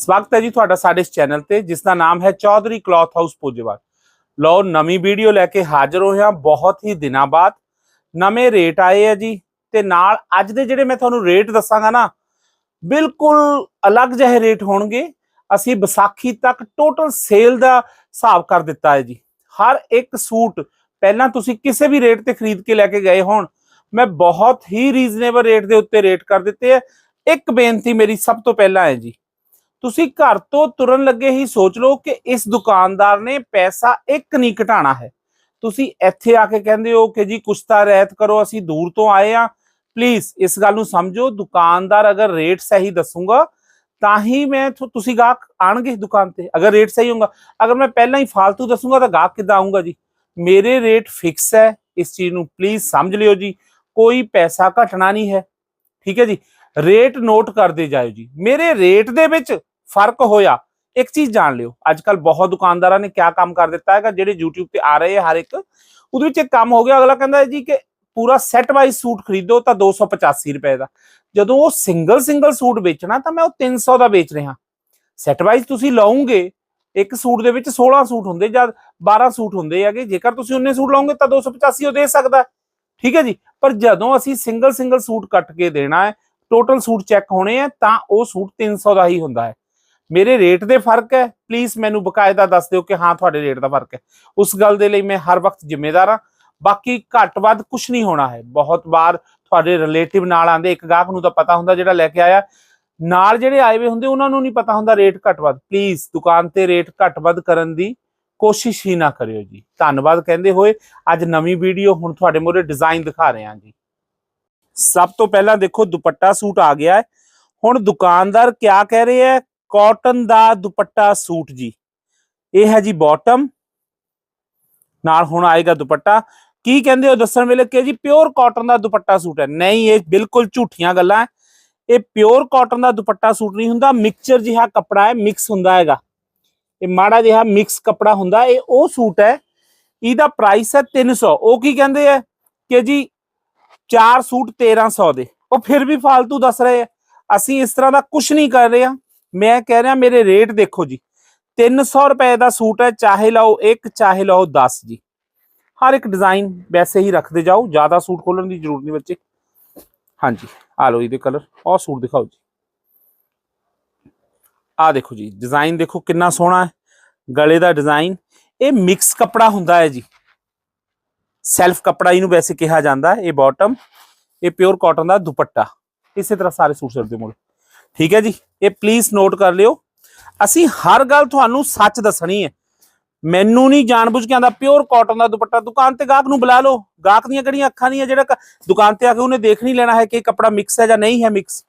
ਸਵਾਗਤ ਹੈ ਜੀ ਤੁਹਾਡਾ ਸਾਡੇ ਇਸ ਚੈਨਲ ਤੇ, ਜਿਸ ਦਾ ਨਾਮ ਹੈ ਚੌਧਰੀ ਕਲੌਥ ਹਾਊਸ ਪੋਜੇਵਾਲ ਲਓ, ਨਵੀਂ ਵੀਡੀਓ ਲੈ ਕੇ ਹਾਜ਼ਰ ਹੋਏ ਬਹੁਤ ਹੀ ਦਿਨਾਂ ਬਾਅਦ। ਨਵੇਂ ਰੇਟ ਆਏ ਆ ਜੀ, ਤੇ ਨਾਲ ਅੱਜ ਦੇ ਜਿਹੜੇ ਮੈਂ ਤੁਹਾਨੂੰ ਰੇਟ ਦੱਸਾਂਗਾ ਨਾ, ਬਿਲਕੁਲ ਅਲੱਗ ਜਿਹੇ ਰੇਟ ਹੋਣਗੇ। ਅਸੀਂ ਵਿਸਾਖੀ ਤੱਕ ਟੋਟਲ ਸੇਲ ਦਾ ਹਿਸਾਬ ਕਰ ਦਿੱਤਾ ਹੈ ਜੀ। ਹਰ ਇੱਕ ਸੂਟ, ਪਹਿਲਾਂ ਤੁਸੀਂ ਕਿਸੇ ਵੀ ਰੇਟ ਤੇ ਖਰੀਦ ਕੇ ਲੈ ਕੇ ਗਏ ਹੋਣ, ਮੈਂ ਬਹੁਤ ਹੀ ਰੀਜ਼ਨੇਬਲ ਰੇਟ ਦੇ ਉੱਤੇ ਰੇਟ ਕਰ ਦਿੱਤੇ ਹੈ ਇੱਕ ਬੇਨਤੀ ਮੇਰੀ ਸਭ ਤੋਂ ਪਹਿਲਾਂ ਹੈ ਜੀ ਤੁਸੀਂ ਘਰ ਤੋਂ ਤੁਰਨ ਲੱਗੇ ਹੀ ਸੋਚ ਲਓ ਕਿ ਇਸ ਦੁਕਾਨਦਾਰ ਨੇ ਪੈਸਾ ਇੱਕ ਨਹੀਂ ਘਟਾਣਾ ਹੈ। ਤੁਸੀਂ ਇੱਥੇ ਆ ਕੇ ਕਹਿੰਦੇ ਹੋ ਕਿ ਜੀ ਕੁਛ ਤਾਂ ਰਹਿਤ ਕਰੋ, ਅਸੀਂ ਦੂਰ ਤੋਂ ਆਏ ਆ ਪਲੀਜ਼ ਇਸ ਗੱਲ ਨੂੰ ਸਮਝੋ, ਦੁਕਾਨਦਾਰ ਅਗਰ ਰੇਟ ਸਹੀ ਦੱਸੂਗਾ, ਤਾਂ ਹੀ ਮੈਂ ਤੁਸੀਂ ਗਾਹਕ ਆਣਗੇ ਦੁਕਾਨ ਤੇ। ਅਗਰ ਰੇਟ ਸਹੀ ਹੋਊਗਾ, ਅਗਰ ਮੈਂ ਪਹਿਲਾਂ ਹੀ ਫालतू ਦੱਸੂਗਾ ਤਾਂ ਗਾਹਕ ਕਿੱਦਾਂ ਆਊਗਾ ਜੀ? ਮੇਰੇ ਰੇਟ ਫਿਕਸ ਹੈ, ਇਸ ਚੀਜ਼ ਨੂੰ ਪਲੀਜ਼ ਸਮਝ ਲਿਓ ਜੀ। ਕੋਈ ਪੈਸਾ ਘਟਣਾ ਨਹੀਂ ਹੈ। ਠੀਕ ਹੈ ਜੀ? ਰੇਟ ਨੋਟ ਕਰਦੇ ਜਾਇਓ ਜੀ। ਮੇਰੇ ਰੇਟ ਦੇ ਵਿੱਚ ਫ਼ਰਕ ਹੋਇਆ। ਇੱਕ ਚੀਜ਼ ਜਾਣ ਲਿਓ। ਅੱਜ ਕੱਲ ਬਹੁਤ ਦੁਕਾਨਦਾਰਾਂ ਨੇ ਕਿਆ ਕੰਮ ਕਰ ਦਿੱਤਾ ਹੈਗਾ, ਜਿਹੜੇ YouTube ਤੇ ਆ ਰਹੇ ਆ ਹਰ ਇੱਕ। ਉਹਦੇ ਵਿੱਚ ਇੱਕ ਕੰਮ ਹੋ ਗਿਆ। ਅਗਲਾ ਕਹਿੰਦਾ ਜੀ ਕਿ ਪੂਰਾ ਸੈੱਟ ਵਾਈਜ਼ ਸੂਟ ਖਰੀਦੋ ਤਾਂ 285 ਰੁਪਏ ਦਾ। ਜਦੋਂ ਉਹ ਸਿੰਗਲ ਸਿੰਗਲ ਸੂਟ ਵੇਚਣਾ ਤਾਂ ਮੈਂ ਉਹ 300 ਦਾ ਵੇਚ ਰਿਹਾ। ਸੈੱਟ ਵਾਈਜ਼ ਤੁਸੀਂ ਲਾਉਂਗੇ ਇੱਕ ਸੂਟ ਦੇ ਵਿੱਚ 16 ਸੂਟ ਹੁੰਦੇ ਜਾਂ 12 ਸੂਟ ਹੁੰਦੇ ਹੈਗੇ। ਜੇਕਰ ਤੁਸੀਂ ਉਹਨੇ ਸੂਟ ਲਾਉਂਗੇ ਤਾਂ 285 ਉਹ ਦੇ ਸਕਦਾ ਠੀਕ ਹੈ ਜੀ? ਪਰ ਜਦੋਂ ਅਸੀਂ ਸਿੰਗਲ ਸਿੰਗਲ ਸੂਟ ਕੱਟ ਕੇ ਦੇਣਾ ਹੈ ਟੋਟਲ ਸੂਟ ਚੈੱਕ ਹੋਣੇ ਆ ਤਾਂ ਉਹ ਸੂਟ 300 ਦਾ ਹੀ ਹੁੰਦਾ ਹੈ। ਮੇਰੇ ਰੇਟ ਦੇ ਫ਼ਰਕ ਹੈ। ਪਲੀਜ਼ ਮੈਨੂੰ ਬਕਾਇਦਾ ਦੱਸ ਦਿਓ ਕਿ ਹਾਂ, ਤੁਹਾਡੇ ਰੇਟ ਦਾ ਫ਼ਰਕ ਹੈ। ਉਸ ਗੱਲ ਦੇ ਲਈ ਮੈਂ ਹਰ ਵਕਤ ਜ਼ਿੰਮੇਦਾਰ ਹਾਂ। ਬਾਕੀ ਘੱਟ ਵੱਧ ਕੁਝ ਨਹੀਂ ਹੋਣਾ ਹੈ। ਬਹੁਤ ਵਾਰ ਤੁਹਾਡੇ ਰਿਲੇਟਿਵ ਨਾਲ ਆਂਦੇ ਇੱਕ ਗਾਹਕ ਨੂੰ ਤਾਂ ਪਤਾ ਹੁੰਦਾ ਜਿਹੜਾ ਲੈ ਕੇ ਆਇਆ। ਨਾਲ ਜਿਹੜੇ ਆਏ ਹੋਏ ਹੁੰਦੇ, ਉਹਨਾਂ ਨੂੰ ਨਹੀਂ ਪਤਾ ਹੁੰਦਾ ਰੇਟ ਘੱਟ ਵੱਧ। ਪਲੀਜ਼ ਦੁਕਾਨ ਤੇ ਰੇਟ ਘੱਟ ਵੱਧ ਕਰਨ ਦੀ ਕੋਸ਼ਿਸ਼ ਹੀ ਨਾ ਕਰਿਓ ਜੀ। ਧੰਨਵਾਦ ਕਹਿੰਦੇ ਹੋਏ, ਅੱਜ ਨਵੀਂ ਵੀਡੀਓ ਹੁਣ ਤੁਹਾਡੇ ਮੂਹਰੇ ਡਿਜ਼ਾਈਨ ਦਿਖਾ ਰਹੇ ਹਾਂ ਜੀ। ਸਭ ਤੋਂ ਪਹਿਲਾਂ ਦੇਖੋ, ਦੁਪੱਟਾ ਸੂਟ ਆ ਗਿਆ ਹੈ। ਹੁਣ ਦੁਕਾਨਦਾਰ ਕਿਆ ਕਹਿ ਰਹੇ ਹੈ? ਕਾਟਨ ਦਾ ਦੁਪੱਟਾ ਸੂਟ ਜੀ। ਇਹ ਹੈ ਜੀ ਬਾਟਮ ਨਾਲ ਹੁਣ ਆਏਗਾ ਦੁਪੱਟਾ। ਕੀ ਕਹਿੰਦੇ ਹੋ ਦੱਸਣ ਵੇਲੇ ਕਿ ਜੀ ਪਿਓਰ ਕਾਟਨ ਦਾ ਦੁਪੱਟਾ ਸੂਟ ਹੈ? ਨਹੀਂ, ਇਹ ਬਿਲਕੁਲ ਝੂਠੀਆਂ ਗੱਲਾਂ ਇਹ ਪਿਓਰ ਕਾਟਨ ਦਾ ਦੁਪੱਟਾ ਸੂਟ ਨਹੀਂ ਹੁੰਦਾ। ਮਿਕਸਚਰ ਜਿਹਾ ਕੱਪੜਾ ਹੈ ਮਿਕਸ ਹੁੰਦਾ ਹੈਗਾ। ਇਹ ਮਾੜਾ ਜਿਹਾ ਮਿਕਸ ਕੱਪੜਾ ਹੁੰਦਾ। ਇਹ ਉਹ ਸੂਟ ਹੈ, ਇਹਦਾ ਪ੍ਰਾਈਸ ਹੈ 300 ਉਹ ਕੀ ਕਹਿੰਦੇ ਆ ਕਿ ਜੀ ਚਾਰ ਸੂਟ 1300 ਦੇ। ਉਹ ਫਿਰ ਵੀ ਫालतू ਦੱਸ ਰਹੇ ਆ ਅਸੀਂ ਇਸ ਤਰ੍ਹਾਂ ਦਾ ਕੁਝ ਨਹੀਂ ਕਰ ਰਹੇ ਆ ਮੈਂ ਕਹਿ ਰਿਹਾ ਮੇਰੇ ਰੇਟ ਦੇਖੋ ਜੀ। 300 ਰੁਪਏ ਦਾ ਸੂਟ ਹੈ, ਚਾਹੇ ਲਓ ਇੱਕ, ਚਾਹੇ ਲਓ 10 ਜੀ। ਹਰ ਇੱਕ ਡਿਜ਼ਾਈਨ ਵੈਸੇ ਹੀ ਰੱਖਦੇ ਜਾਓ, ਜ਼ਿਆਦਾ ਸੂਟ ਖੋਲਣ ਦੀ ਜ਼ਰੂਰਤ ਨਹੀਂ ਬੱਚੇ। ਹਾਂਜੀ, ਆ ਲਓ ਇਹਦੇ ਕਲਰ ਔਰ ਸੂਟ ਦਿਖਾਓ ਜੀ। ਆ ਦੇਖੋ ਜੀ ਡਿਜ਼ਾਈਨ ਦੇਖੋ ਕਿੰਨਾ ਸੋਹਣਾ ਹੈ। ਗਲੇ ਦਾ ਡਿਜ਼ਾਈਨ ਇਹ ਮਿਕਸ ਕੱਪੜਾ ਹੁੰਦਾ ਹੈ ਜੀ। ਸੈਲਫ ਕੱਪੜਾ ਇਹਨੂੰ ਵੈਸੇ ਕਿਹਾ ਜਾਂਦਾ, ਇਹ ਬਾਟਮ ਇਹ ਪਿਓਰ ਕਾਟਨ ਦਾ ਦੁਪੱਟਾ। ਇਸੇ ਤਰ੍ਹਾਂ ਸਾਰੇ ਸੂਟ ਸਿਰ ਦੇ ਮੁੜ ਠੀਕ ਹੈ ਜੀ? ਇਹ ਪਲੀਜ਼ ਨੋਟ ਕਰ ਲਿਓ। ਅਸੀਂ ਹਰ ਗੱਲ ਤੁਹਾਨੂੰ ਸੱਚ ਦੱਸਣੀ ਹੈ। ਮੈਨੂੰ ਨਹੀਂ ਜਾਣਬੁੱਝ ਕੇ ਆਂਦਾ ਪਿਓਰ ਕਾਟਨ ਦਾ ਦੁਪੱਟਾ। ਦੁਕਾਨ ਤੇ ਗਾਹਕ ਨੂੰ ਬੁਲਾ ਲਓ। ਗਾਹਕ ਦੀਆਂ ਕਿਹੜੀਆਂ ਅੱਖਾਂ ਨਹੀਂ ਹੈ ਜਿਹੜਾ ਕ- ਦੁਕਾਨ ਤੇ ਆ ਕੇ ਉਹਨੇ ਦੇਖ ਨਹੀਂ ਲੈਣਾ ਹੈ ਕਿ ਇਹ ਕੱਪੜਾ ਮਿਕਸ ਹੈ ਜਾਂ ਨਹੀਂ ਹੈ ਮਿਕਸ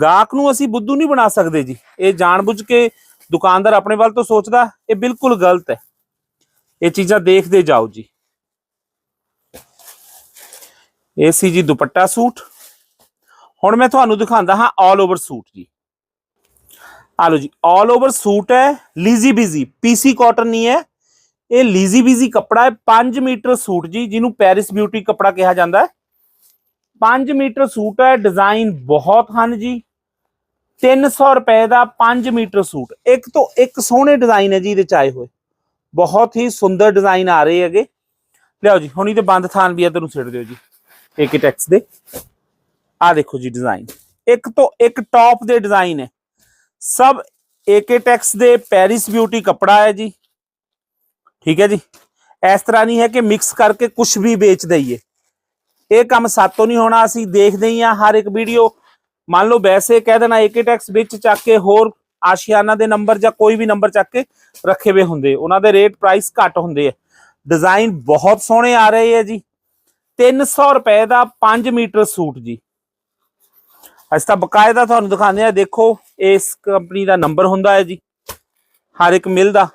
ਗਾਹਕ ਨੂੰ ਅਸੀਂ ਬੁੱਧੂ ਨਹੀਂ ਬਣਾ ਸਕਦੇ ਜੀ। ਇਹ ਜਾਣਬੁੱਝ ਕੇ ਦੁਕਾਨਦਾਰ ਆਪਣੇ ਵੱਲ ਤੋਂ ਸੋਚਦਾ, ਇਹ ਬਿਲਕੁਲ ਗਲਤ ਹੈ। ਇਹ ਚੀਜ਼ਾਂ ਦੇਖਦੇ ਜਾਓ ਜੀ। ਇਹ ਸੀ ਜੀ ਦੁਪੱਟਾ ਸੂਟ। ਹੁਣ ਮੈਂ ਤੁਹਾਨੂੰ ਦਿਖਾਉਂਦਾ ਹਾਂ ਆਲ ਓਵਰ ਸੂਟ ਜੀ। ਆ ਲਓ ਜੀ ਆਲ ਓਵਰ ਸੂਟ ਹੈ ਲੀਜ਼ੀ ਬੀਜ਼ੀ ਪੀਸੀ ਕਾਟਨ ਨਹੀਂ ਹੈ। ਇਹ ਲੀਜ਼ੀ ਬੀਜ਼ੀ ਕੱਪੜਾ ਹੈ 5 ਮੀਟਰ ਸੂਟ ਜੀ, ਜਿਹਨੂੰ ਪੈਰਿਸ ਬਿਊਟੀ ਕੱਪੜਾ ਕਿਹਾ ਜਾਂਦਾ ਹੈ। 5 ਮੀਟਰ ਸੂਟ ਹੈ ਡਿਜ਼ਾਈਨ ਬਹੁਤ ਹਨ ਜੀ। 300 ਰੁਪਏ ਦਾ 5 ਮੀਟਰ ਸੂਟ ਇੱਕ ਤੋਂ ਇੱਕ ਸੋਹਣੇ ਡਿਜ਼ਾਈਨ ਹੈ ਜੀ ਇਹਦੇ ਚ ਆਏ ਹੋਏ। ਬਹੁਤ ਹੀ ਸੁੰਦਰ ਡਿਜ਼ਾਈਨ ਆ ਰਹੇ ਹੈਗੇ। ਲਿਆਓ ਜੀ, ਹੁਣ ਇਹਦੇ ਬੰਦ ਥਾਨ ਵੀ ਇੱਧਰ ਨੂੰ ਸਿੱਟ ਦਿਓ ਜੀ ਏਕਟੈਕਸ ਦੇ। ਆ ਦੇਖੋ ਜੀ ਡਿਜ਼ਾਈਨ ਇੱਕ ਤੋਂ ਇੱਕ ਟੌਪ ਦੇ ਡਿਜ਼ਾਈਨ ਹੈ ਸਭ ਏਕੇ ਟੈਕਸ ਦੇ ਪੈਰਿਸ ਬਿਊਟੀ ਕੱਪੜਾ ਹੈ ਜੀ। ਠੀਕ ਹੈ ਜੀ। ਇਸ ਤਰ੍ਹਾਂ ਨਹੀਂ ਹੈ ਕਿ ਮਿਕਸ ਕਰਕੇ ਕੁਝ ਵੀ ਵੇਚ ਦਈਏ। ਇਹ ਕੰਮ ਸਾਤੋਂ ਨਹੀਂ ਹੋਣਾ, ਅਸੀਂ ਦੇਖਦੇ ਹੀ ਆ ਹਰ ਇੱਕ ਵੀਡੀਓ। ਮੰਨ ਲਓ ਵੈਸੇ ਕਹਿ ਦੇਣਾ ਏਕੇ ਟੈਕਸ ਵਿੱਚ ਚੱਕ ਕੇ ਹੋਰ ਆਸ਼ੀਆਨਾ ਦੇ ਨੰਬਰ ਜਾਂ ਕੋਈ ਵੀ ਨੰਬਰ ਚੱਕ ਕੇ ਰੱਖੇ ਹੋਏ ਹੁੰਦੇ। ਉਹਨਾਂ ਦੇ ਰੇਟ ਪ੍ਰਾਈਸ ਘੱਟ ਹੁੰਦੇ ਆ। ਡਿਜ਼ਾਈਨ ਬਹੁਤ ਸੋਹਣੇ ਆ ਰਹੇ ਹੈ ਜੀ। 300 ਰੁਪਏ ਦਾ 5 ਮੀਟਰ ਸੂਟ ਜੀ। ਅਸੀਂ ਤਾਂ ਬਕਾਇਦਾ ਤੁਹਾਨੂੰ ਦਿਖਾਉਂਦੇ ਆ ਦੇਖੋ, ਇਸ ਕੰਪਨੀ ਦਾ ਨੰਬਰ ਹੁੰਦਾ ਹੈ ਜੀ। ਹਰ ਇੱਕ ਮਿਲ ਦਾ।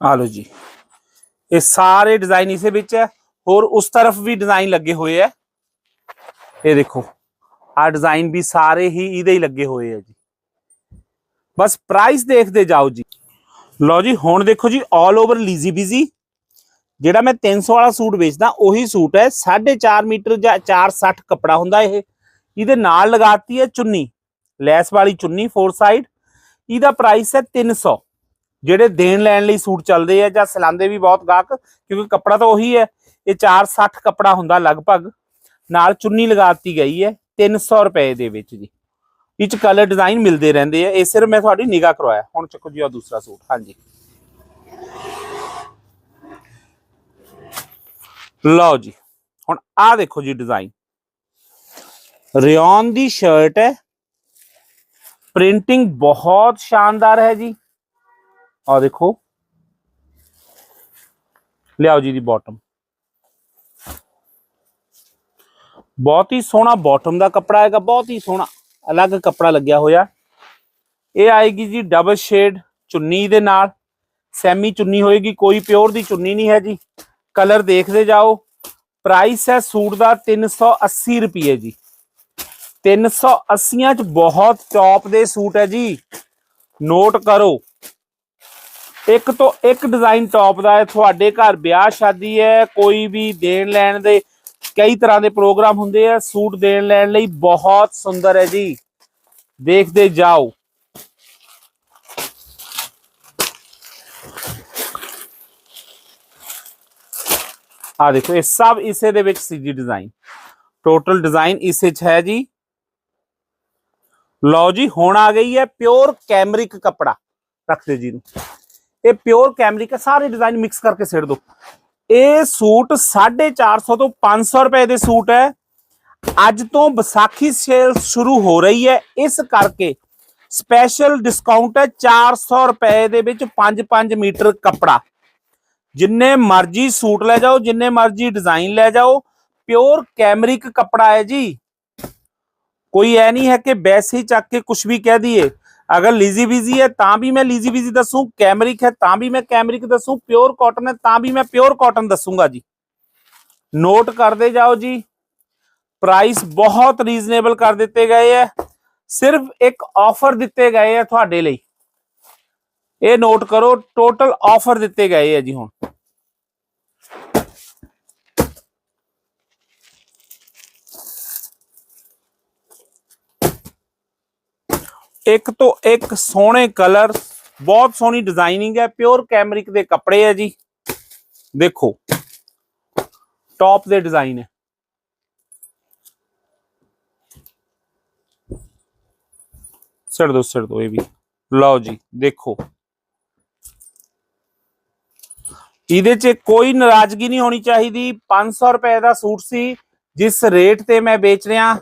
ਆ ਲਓ ਜੀ। ਇਹ ਸਾਰੇ ਡਿਜ਼ਾਈਨ ਇਸੇ ਵਿੱਚ ਹੈ। ਹੋਰ ਉਸ ਤਰਫ ਵੀ ਡਿਜ਼ਾਈਨ ਲੱਗੇ ਹੋਏ ਹੈ। ਇਹ ਦੇਖੋ ਆ ਡਿਜ਼ਾਈਨ ਵੀ ਸਾਰੇ ਹੀ ਇਹਦੇ ਹੀ ਲੱਗੇ ਹੋਏ ਹੈ ਜੀ। ਬਸ ਪ੍ਰਾਈਸ ਦੇਖਦੇ ਜਾਓ ਜੀ। ਲਓ ਜੀ, ਹੁਣ ਦੇਖੋ ਜੀ ਆਲ ਓਵਰ ਲੀਜ਼ੀ ਬੀਜ਼ੀ ਜਿਹੜਾ ਮੈਂ 300 ਵਾਲਾ ਸੂਟ ਵੇਚਦਾ, ਉਹੀ ਸੂਟ ਹੈ। 4.5 ਮੀਟਰ ਜਾਂ 460 ਕੱਪੜਾ ਹੁੰਦਾ ਇਹ। ਇਹਦੇ ਨਾਲ ਲਗਾਤੀ ਹੈ ਚੁੰਨੀ। ਲੈਸ ਵਾਲੀ ਚੁੰਨੀ ਫੋਰ ਸਾਈਡ ਇਹਦਾ ਪ੍ਰਾਈਸ ਹੈ 300 ਜਿਹੜੇ ਦੇਣ ਲੈਣ ਲਈ ਸੂਟ ਚੱਲਦੇ ਆ ਜਾਂ ਸਿਲਾਉਂਦੇ ਵੀ ਬਹੁਤ ਗਾਹਕ, ਕਿਉਂਕਿ ਕੱਪੜਾ ਤਾਂ ਉਹੀ ਹੈ। ਇਹ 460 ਕੱਪੜਾ ਹੁੰਦਾ ਲਗਭਗ। ਨਾਲ ਚੁੰਨੀ ਲਗਾਤੀ ਗਈ ਹੈ 300 ਰੁਪਏ ਦੇ ਵਿੱਚ ਜੀ। ਇਹ ਚ ਕਲਰ ਡਿਜ਼ਾਈਨ ਮਿਲਦੇ ਰਹਿੰਦੇ ਆ। ਇਹ ਸਿਰਫ ਮੈਂ ਤੁਹਾਡੀ ਨਿਗਾਹ ਕਰਵਾਇਆ। ਹੁਣ ਚੱਕੋ ਜੀ ਆ ਦੂਸਰਾ ਸੂਟ। ਹਾਂਜੀ। ਲਓ ਜੀ, ਹੁਣ ਆ ਦੇਖੋ ਜੀ ਡਿਜ਼ਾਈਨ ਰਿਓਨ ਦੀ ਸ਼ਰਟ ਹੈ। ਪ੍ਰਿੰਟਿੰਗ ਬਹੁਤ ਸ਼ਾਨਦਾਰ ਹੈ ਜੀ। ਆ ਦੇਖੋ। ਲਿਆਓ ਜੀ ਦੀ ਬਾਟਮ ਬਹੁਤ ਹੀ ਸੋਹਣਾ ਬਾਟਮ ਦਾ ਕੱਪੜਾ ਹੈਗਾ, ਬਹੁਤ ਹੀ ਸੋਹਣਾ, ਅਲੱਗ ਕੱਪੜਾ ਲੱਗਿਆ ਹੋਇਆ। ਇਹ ਆਏਗੀ ਜੀ ਡਬਲ ਸ਼ੇਡ ਚੁੰਨੀ ਦੇ ਨਾਲ। ਸੈਮੀ ਚੁੰਨੀ ਹੋਏਗੀ, ਕੋਈ ਪਿਓਰ ਦੀ ਚੁੰਨੀ ਨਹੀਂ ਹੈ ਜੀ। ਕਲਰ ਦੇਖਦੇ ਜਾਓ। ਪ੍ਰਾਈਸ ਹੈ ਸੂਟ ਦਾ 380 ਰੁਪਏ ਜੀ। 380 ਚ ਬਹੁਤ ਟੌਪ ਦੇ ਸੂਟ ਹੈ ਜੀ। ਨੋਟ ਕਰੋ। ਇੱਕ ਤੋਂ ਇੱਕ ਡਿਜ਼ਾਈਨ ਟੌਪ ਦਾ ਹੈ, ਤੁਹਾਡੇ ਘਰ ਵਿਆਹ ਸ਼ਾਦੀ ਹੈ, ਕੋਈ ਵੀ ਦੇਣ ਲੈਣ ਦੇ ਕਈ ਤਰ੍ਹਾਂ ਦੇ ਪ੍ਰੋਗਰਾਮ ਹੁੰਦੇ ਆ। ਸੂਟ ਦੇਣ ਲੈਣ ਲਈ ਬਹੁਤ ਸੁੰਦਰ ਹੈ ਜੀ। ਦੇਖਦੇ ਜਾਓ। ਆ ਦੇਖੋ, ਇਹ ਸਭ ਇਸੇ ਦੇ ਵਿੱਚ ਸੀ ਜੀ ਡਿਜ਼ਾਈਨ ਟੋਟਲ ਡਿਜ਼ਾਈਨ ਇਸੇ ਚ ਹੈ ਜੀ। ਲਓ ਜੀ, ਹੁਣ ਆ ਗਈ ਹੈ ਪਿਓਰ ਕੈਮਰਿਕ ਕੱਪੜਾ। ਰੱਖ ਦਿਓ ਜੀ ਨੂੰ ਇਹ ਪਿਓਰ ਕੈਮਰਿਕ ਹੈ, ਸਾਰੇ ਡਿਜ਼ਾਈਨ ਮਿਕਸ ਕਰਕੇ ਸਿੱਟ ਦਿਓ। ਇਹ ਸੂਟ 450 ਤੋਂ 500 ਰੁਪਏ ਦੇ ਸੂਟ ਹੈ। ਅੱਜ ਤੋਂ ਵਿਸਾਖੀ ਸੇਲ ਸ਼ੁਰੂ ਹੋ ਰਹੀ ਹੈ। ਇਸ ਕਰਕੇ ਸਪੈਸ਼ਲ ਡਿਸਕਾਊਂਟ ਹੈ 400 ਰੁਪਏ ਦੇ ਵਿੱਚ 5-5 ਮੀਟਰ ਕੱਪੜਾ। ਜਿੰਨੇ ਮਰਜ਼ੀ ਸੂਟ ਲੈ ਜਾਓ ਜਿੰਨੇ ਮਰਜ਼ੀ ਡਿਜ਼ਾਈਨ ਲੈ ਜਾਓ ਪਿਓਰ ਕੈਮਰਿਕ ਕੱਪੜਾ ਹੈ ਜੀ ਕੋਈ ਐ ਨਹੀਂ ਹੈ ਕਿ ਵੈਸੇ ਹੀ ਚੱਕ ਕੇ ਕੁਝ ਵੀ ਕਹਿ ਦਈਏ ਅਗਰ ਲੀਜ਼ੀ ਬੀਜ਼ੀ ਹੈ ਤਾਂ ਵੀ ਮੈਂ ਲੀਜ਼ੀ ਬੀਜ਼ੀ ਦੱਸੂ ਕੈਮਰਿਕ ਹੈ ਤਾਂ ਵੀ ਮੈਂ ਕੈਮਰਿਕ ਦੱਸੂ ਪਿਓਰ ਕਾਟਨ ਹੈ ਤਾਂ ਵੀ ਮੈਂ ਪਿਓਰ ਕਾਟਨ ਦੱਸੂਗਾ ਜੀ ਨੋਟ ਕਰਦੇ ਜਾਓ ਜੀ ਪ੍ਰਾਈਸ ਬਹੁਤ ਰੀਜ਼ਨੇਬਲ ਕਰ ਦਿੱਤੇ ਗਏ ਹੈ ਸਿਰਫ ਇੱਕ ਆਫਰ ਦਿੱਤੇ ਗਏ ਹੈ ਤੁਹਾਡੇ ਲਈ ਇਹ ਨੋਟ ਕਰੋ ਟੋਟਲ ਆਫਰ ਦਿੱਤੇ ਗਏ ਹੈ ਜੀ ਹੁਣ ਇੱਕ ਤੋਂ ਇੱਕ ਸੋਹਣੇ ਕਲਰ, ਬਹੁਤ ਸੋਹਣੀ ਡਿਜ਼ਾਈਨਿੰਗ ਹੈ ਪਿਓਰ ਕੈਮਰਿਕ ਦੇ ਕੱਪੜੇ ਹੈ ਜੀ। ਦੇਖੋ ਟੌਪ ਦੇ ਡਿਜ਼ਾਈਨ ਹੈ। ਸਿਰ ਦੋ ਸਿਰ ਦੋ, ਇਹ ਵੀ। ਲਓ ਜੀ, ਦੇਖੋ। ਇਹਦੇ 'ਚ ਕੋਈ ਨਾਰਾਜ਼ਗੀ ਨਹੀਂ ਹੋਣੀ ਚਾਹੀਦੀ। 500 ਰੁਪਏ ਦਾ ਸੂਟ ਸੀ, ਜਿਸ ਰੇਟ ਤੇ ਮੈਂ ਵੇਚ ਰਿਹਾ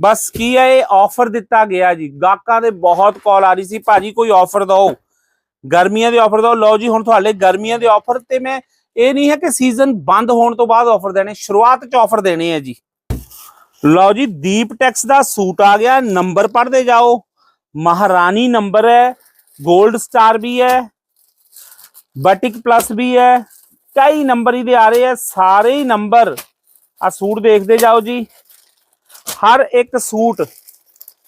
ਬਸ ਕੀ ਹੈ ਇਹ ਆਫਰ ਦਿੱਤਾ ਗਿਆ ਜੀ। ਗਾਹਕਾਂ ਦੇ ਬਹੁਤ ਕਾਲ ਆ ਰਹੀ ਸੀ, ਭਾਜੀ ਕੋਈ ਆਫਰ ਦਿਓ। ਗਰਮੀਆਂ ਦੇ ਆਫਰ ਦਿਓ। ਲਓ ਜੀ, ਹੁਣ ਤੁਹਾਡੇ ਗਰਮੀਆਂ ਦੇ ਆਫਰ ਤੇ ਮੈਂ ਇਹ ਨਹੀਂ ਹੈ ਕਿ ਸੀਜ਼ਨ ਬੰਦ ਹੋਣ ਤੋਂ ਬਾਅਦ ਆਫਰ ਦੇਣੇ, ਸ਼ੁਰੂਆਤ 'ਚ ਆਫਰ ਦੇਣੇ ਆ ਜੀ। ਲਓ ਜੀ, ਦੀਪ ਟੈਕਸ ਦਾ ਸੂਟ ਆ ਗਿਆ, ਨੰਬਰ ਪੜ੍ਹਦੇ ਜਾਓ। ਮਹਾਰਾਣੀ ਨੰਬਰ ਹੈ 골ਡ ਸਟਾਰ ਵੀ ਹੈ ਬਟਿਕ ਪਲੱਸ ਵੀ ਹੈ, ਕਈ ਨੰਬਰ ਇਹਦੇ ਆ ਰਹੇ ਆ, ਸਾਰੇ ਹੀ ਨੰਬਰ। ਆ ਸੂਟ ਦੇਖਦੇ ਜਾਓ ਜੀ। ਹਰ ਇੱਕ ਸੂਟ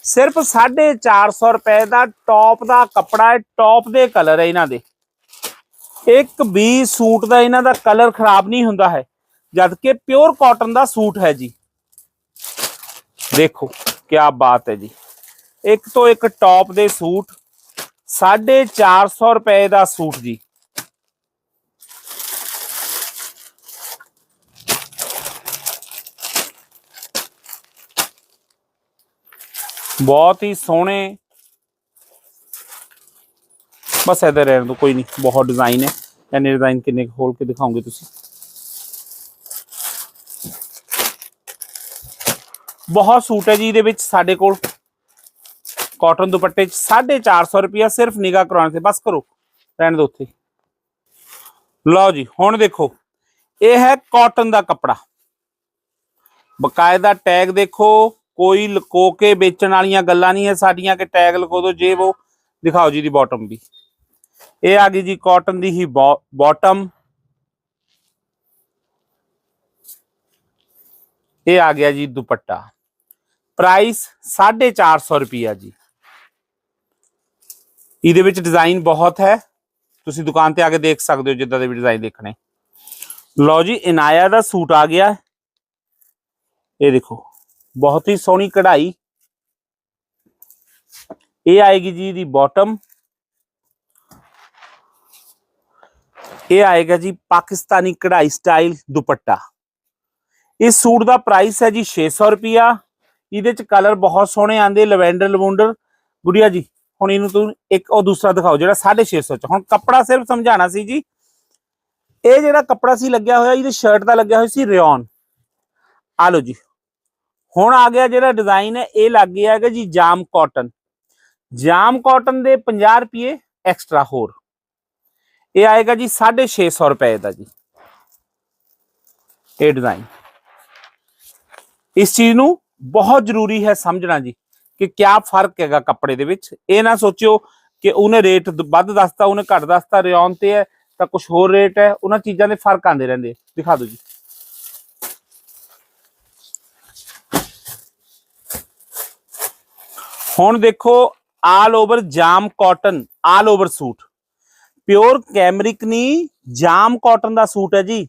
ਸਿਰਫ 450 ਰੁਪਏ ਦਾ ਟੌਪ ਦਾ ਕੱਪੜਾ ਹੈ ਟੌਪ ਦੇ ਕਲਰ ਹੈ ਇਹਨਾਂ ਦੇ। ਇੱਕ ਵੀ ਸੂਟ ਦਾ ਇਹਨਾਂ ਦਾ ਕਲਰ ਖਰਾਬ ਨਹੀਂ ਹੁੰਦਾ ਹੈ ਜਦ ਕਿ ਪਿਓਰ ਕਾਟਨ ਦਾ ਸੂਟ ਹੈ ਜੀ। ਦੇਖੋ ਕੀ ਬਾਤ ਹੈ ਜੀ। ਇੱਕ ਤੋਂ ਇੱਕ ਟੌਪ ਦੇ ਸੂਟ 450 ਰੁਪਏ ਦਾ ਸੂਟ ਜੀ। ਬਹੁਤ ਹੀ ਸੋਹਣੇ। ਬਸ ਇਹਦੇ ਰਹਿਣ ਦੋ ਕੋਈ ਨਹੀਂ, ਬਹੁਤ ਡਿਜ਼ਾਈਨ ਹੈ। ਇਹਨੇ ਡਿਜ਼ਾਈਨ ਕਿੰਨੇ ਕੁ ਖੋਲ ਕੇ ਦਿਖਾਉਂਗੇ ਤੁਸੀਂ? ਬਹੁਤ ਸੂਟ ਹੈ ਜੀ ਇਹਦੇ ਵਿੱਚ ਸਾਡੇ ਕੋਲ। ਕਾਟਨ ਦੁਪੱਟੇ ਚ 450 ਰੁਪਿਆ ਸਿਰਫ ਨਿਗਾਹ ਕਰਾਉਣ ਤੇ, ਬਸ ਕਰੋ, ਰਹਿਣ ਦੋ ਉੱਥੇ। ਲਓ ਜੀ, ਹੁਣ ਦੇਖੋ, ਇਹ ਹੈ ਕਾਟਨ ਦਾ ਕੱਪੜਾ। ਬਕਾਇਦਾ ਟੈਗ ਦੇਖੋ। ਕੋਈ ਲੁਕੋ ਕੇ ਵੇਚਣ ਵਾਲੀਆਂ ਗੱਲਾਂ ਨਹੀਂ ਹੈ, ਸਾਡੀਆਂ ਕਿ ਟੈਗ ਲਗੋ ਦੋ ਜੇ ਉਹ ਦਿਖਾਓ ਜੀ ਦੀ ਬਾਟਮ ਵੀ ਇਹ ਆ ਗਈ ਜੀ ਕਾਟਨ ਦੀ ਹੀ ਬਾਟਮ ਇਹ ਆ ਗਿਆ ਜੀ ਦੁਪੱਟਾ। ਪ੍ਰਾਈਸ 450 ਰੁਪਿਆ ਜੀ। ਇਹਦੇ ਵਿੱਚ ਡਿਜ਼ਾਈਨ ਬਹੁਤ ਹੈ। ਤੁਸੀਂ ਦੁਕਾਨ ਤੇ ਆ ਕੇ ਦੇਖ ਸਕਦੇ ਹੋ ਜਿੱਦਾਂ ਦੇ ਵੀ ਡਿਜ਼ਾਈਨ ਦੇਖਣੇ। ਲਓ ਜੀ, ਇਨਾਇਆ ਦਾ ਸੂਟ ਆ ਗਿਆ। ਇਹ ਦੇਖੋ। ਬਹੁਤ ਹੀ ਸੋਹਣੀ ਕਢਾਈ। ਇਹ ਆਏਗੀ ਜੀ ਦੀ ਬਾਟਮ ਇਹ ਆਏਗਾ ਜੀ ਪਾਕਿਸਤਾਨੀ ਕਢਾਈ ਸਟਾਈਲ ਦੁਪੱਟਾ। ਇਸ ਸੂਟ ਦਾ ਪ੍ਰਾਈਸ ਹੈ ਜੀ 600 ਰੁਪਿਆ ਇਹਦੇ ਚ ਕਲਰ ਬਹੁਤ ਸੋਹਣੇ ਆਂਦੇ ਲਵੈਂਡਰ, ਲਵੁੰਡਰ। ਗੁੜੀਆ ਜੀ, ਹੁਣ ਇਹਨੂੰ ਤੂੰ ਇੱਕ, ਉਹ ਦੂਸਰਾ ਦਿਖਾਓ ਜਿਹੜਾ 650 ਚ। ਹੁਣ ਕੱਪੜਾ ਸਿਰਫ ਸਮਝਾਣਾ ਸੀ ਜੀ। ਇਹ ਜਿਹੜਾ ਕੱਪੜਾ ਸੀ ਲੱਗਿਆ ਹੋਇਆ, ਇਹਦੇ ਸ਼ਰਟ ਦਾ ਲੱਗਿਆ ਹੋਇਆ ਸੀ ਰਿਓਨ। ਆ ਲਓ ਜੀ। ਹੁਣ ਆ ਗਿਆ ਜਿਹੜਾ ਡਿਜ਼ਾਈਨ ਹੈ, ਇਹ ਲੱਗ ਗਿਆ ਹੈਗਾ ਜੀ ਜਾਮ ਕਾਟਨ ਜਾਮ ਕਾਟਨ ਦੇ 50 ਰੁਪਏ ਐਕਸਟਰਾ ਹੋਰ। ਇਹ ਆਏਗਾ ਜੀ 650 ਰੁਪਏ ਦਾ ਜੀ। ਇਹ ਡਿਜ਼ਾਈਨ ਇਸ ਚੀਜ਼ ਨੂੰ ਬਹੁਤ ਜ਼ਰੂਰੀ ਹੈ ਸਮਝਣਾ ਜੀ ਕਿ ਕਿਆ ਫ਼ਰਕ ਹੈਗਾ ਕੱਪੜੇ ਦੇ ਵਿੱਚ। ਇਹ ਨਾ ਸੋਚਿਓ ਕਿ ਉਹਨੇ ਰੇਟ ਵੱਧ ਦੱਸਤਾ, ਉਹਨੇ ਘੱਟ ਦੱਸਤਾ, ਰਿਓਨ ਤੇ ਹੈ ਤਾਂ ਕੁਝ ਹੋਰ ਰੇਟ ਹੈ, ਉਹਨਾਂ ਚੀਜ਼ਾਂ ਦੇ ਫ਼ਰਕ ਆਉਂਦੇ ਰਹਿੰਦੇ। ਦਿਖਾ ਦਿਓ ਜੀ। ਹੁਣ ਦੇਖੋ all over jam cotton all over suit. Pure cambric ਨਹੀਂ ਜਾਮ ਕਾਟਨ ਦਾ ਸੂਟ ਹੈ ਜੀ।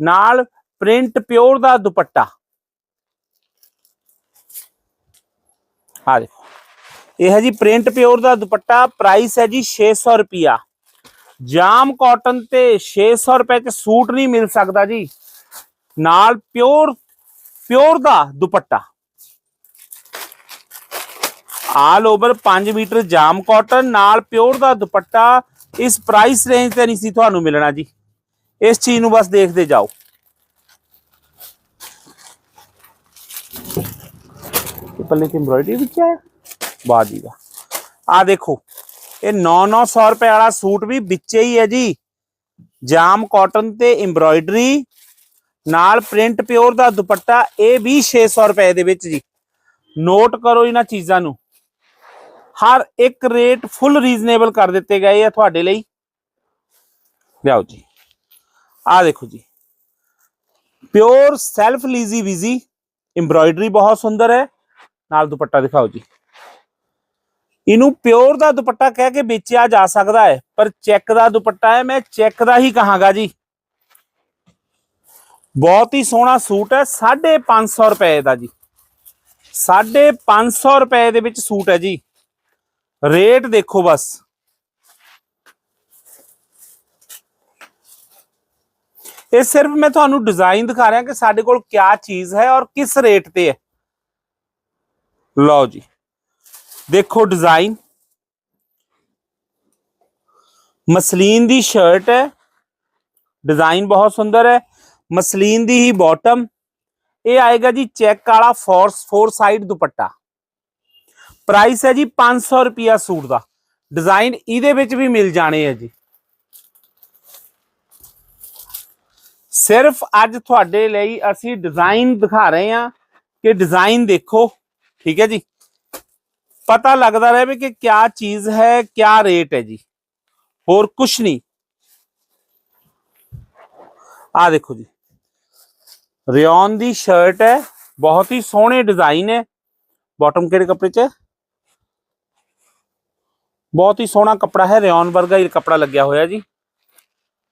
ਨਾਲ ਪ੍ਰਿੰਟ ਪਿਓਰ ਦਾ ਦੁਪੱਟਾ। ਆ ਦੇਖੋ। ਇਹ ਹੈ ਜੀ ਪ੍ਰਿੰਟ ਪਿਓਰ ਦਾ ਦੁਪੱਟਾ ਪ੍ਰਾਈਸ ਹੈ ਜੀ 600 ਰੁਪਿਆ ਜਾਮ ਕਾਟਨ ਤੇ 600 ਰੁਪਏ ਚ ਸੂਟ ਨਹੀਂ ਮਿਲ ਸਕਦਾ ਜੀ। ਨਾਲ ਪਿਓਰ ਪਿਓਰ ਦਾ ਦੁਪੱਟਾ। All over 5 metre jam cotton ਨਾਲ ਪਿਓਰ ਦਾ ਦੁਪੱਟਾ ਇਸ ਪ੍ਰਾਈਸ ਰੇਂਜ ਤੇ ਨਹੀਂ ਸੀ ਤੁਹਾਨੂੰ ਮਿਲਣਾ ਜੀ। ਇਸ ਚੀਜ਼ ਨੂੰ ਬਸ ਦੇਖਦੇ ਜਾਓ। ਇਹ ਪੱਲੇ ਤੇ ਐਮਬ੍ਰੋਇਡਰੀ ਵਿੱਚ ਹੈ? ਵਾਹ ਜੀ ਆ ਦੇਖੋ, ਇਹ 9-900 ਰੁਪਏ ਵਾਲਾ ਸੂਟ ਵੀ ਵਿੱਚੇ ਹੀ ਹੈ ਜੀ। ਜਾਮ ਕਾਟਨ ਤੇ ਐਮਬ੍ਰੋਇਡਰੀ ਨਾਲ ਪ੍ਰਿੰਟ ਪਿਓਰ ਦਾ ਦੁਪੱਟਾ ਇਹ ਵੀ 600 ਰੁਪਏ ਦੇ ਵਿੱਚ ਜੀ। ਨੋਟ ਕਰੋ ਇਹਨਾਂ ਚੀਜ਼ਾਂ ਨੂੰ। ਹਰ ਇੱਕ ਰੇਟ ਫੁੱਲ ਰੀਜ਼ਨੇਬਲ ਕਰ ਦਿੱਤੇ ਗਏ ਆ ਤੁਹਾਡੇ ਲਈ। ਲਿਆਓ ਜੀ। ਆ ਦੇਖੋ ਜੀ। ਪਿਓਰ ਸੈਲਫ ਲੀਜ਼ੀ ਵਿਜ਼ੀ ਐਮਬ੍ਰੋਇਡਰੀ ਬਹੁਤ ਸੁੰਦਰ ਹੈ। ਨਾਲ ਦੁਪੱਟਾ ਦਿਖਾਓ ਜੀ। ਇਹਨੂੰ ਪਿਓਰ ਦਾ ਦੁਪੱਟਾ ਕਹਿ ਕੇ ਵੇਚਿਆ ਜਾ ਸਕਦਾ ਹੈ, ਪਰ ਚੈੱਕ ਦਾ ਦੁਪੱਟਾ ਹੈ। ਮੈਂ ਚੈੱਕ ਦਾ ਹੀ ਕਹਾਂਗਾ ਜੀ। ਬਹੁਤ ਹੀ ਸੋਹਣਾ ਸੂਟ ਹੈ 550 ਰੁਪਏ ਦਾ ਜੀ। 550 ਰੁਪਏ ਦੇ ਵਿੱਚ ਸੂਟ ਹੈ ਜੀ। ਰੇਟ ਦੇਖੋ ਬਸ। ਇਹ ਸਿਰਫ ਮੈਂ ਤੁਹਾਨੂੰ ਡਿਜ਼ਾਈਨ ਦਿਖਾ ਰਿਹਾ ਕਿ ਸਾਡੇ ਕੋਲ ਕਿਆ ਚੀਜ਼ ਹੈ ਔਰ ਕਿਸ ਰੇਟ ਤੇ ਹੈ। ਲਓ ਜੀ। ਦੇਖੋ ਡਿਜ਼ਾਈਨ ਮਸਲੀਨ ਦੀ ਸ਼ਰਟ ਹੈ। ਡਿਜ਼ਾਈਨ ਬਹੁਤ ਸੁੰਦਰ ਹੈ। ਮਸਲੀਨ ਦੀ ਹੀ ਬਾਟਮ ਇਹ ਆਏਗਾ ਜੀ ਚੈੱਕ ਵਾਲਾ ਫੋਰਸ ਫੋਰ ਸਾਈਡ ਦੁਪੱਟਾ। ਪ੍ਰਾਈਸ ਹੈ ਜੀ 500 ਰੁਪਿਆ ਸੂਟ ਦਾ। ਡਿਜ਼ਾਈਨ ਇਹਦੇ ਵਿੱਚ ਵੀ ਮਿਲ ਜਾਣੇ ਹੈ ਜੀ। ਸਿਰਫ ਅੱਜ ਤੁਹਾਡੇ ਲਈ ਅਸੀਂ ਡਿਜ਼ਾਈਨ ਦਿਖਾ ਰਹੇ ਹਾਂ ਕਿ ਡਿਜ਼ਾਈਨ ਦੇਖੋ, ਠੀਕ ਹੈ ਜੀ। ਪਤਾ ਲੱਗਦਾ ਰਹੇ ਕਿ ਕਿਆ ਚੀਜ਼ ਹੈ, ਕਿਆ ਰੇਟ ਹੈ ਜੀ। ਹੋਰ ਕੁਛ ਨਹੀਂ। ਆ ਦੇਖੋ ਜੀ। ਰਿਓਨ ਦੀ ਸ਼ਰਟ ਹੈ, ਬਹੁਤ ਹੀ ਸੋਹਣੇ ਡਿਜ਼ਾਈਨ ਹੈ। ਬਾਟਮ ਕਿਹੜੇ ਕੱਪੜੇ 'ਚ? ਹੈ ਬਹੁਤ ਹੀ ਸੋਹਣਾ ਕੱਪੜਾ ਹੈ, ਰਿਓਨ ਵਰਗਾ ਹੀ ਕੱਪੜਾ ਲੱਗਿਆ ਹੋਇਆ ਜੀ।